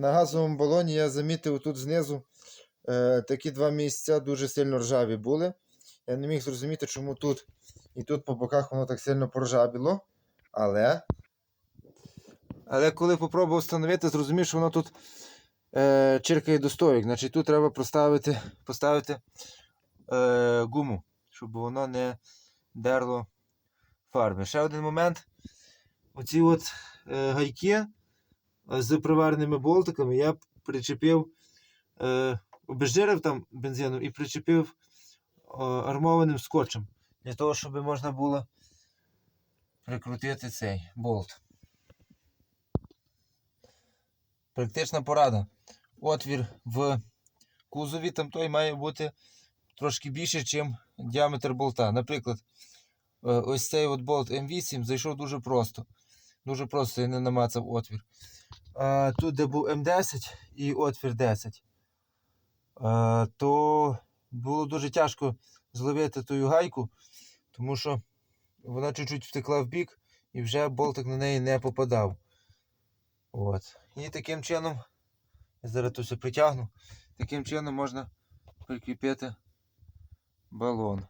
на газовому балоні я замітив тут знизу е, такі два місця дуже сильно ржаві були. Я не міг зрозуміти, чому тут і тут по боках воно так сильно поржавіло. Але. Але коли попробував встановити, зрозумів, що воно тут е, чиркає до стоїк. Значить тут треба поставити, поставити е, гуму, щоб воно не дерло фарби. Ще один момент. Оці от е, гайки з привареними болтиками я причепив, е, обезжирив там бензином і причепив е, армованим скотчем. Для того, щоб можна було прикрутити цей болт. Практична порада. Отвір в кузові там той має бути трошки більше, ніж діаметр болта. Наприклад, е, ось цей от болт М8 зайшов дуже просто. Дуже просто я не намацав отвір. Тут, де був М10 і отвір 10, то було дуже тяжко зловити ту гайку, тому що вона чуть-чуть втекла в бік і вже болтик на неї не попадав. От. І таким чином, я зараз тут все притягну, таким чином можна прикріпити балон.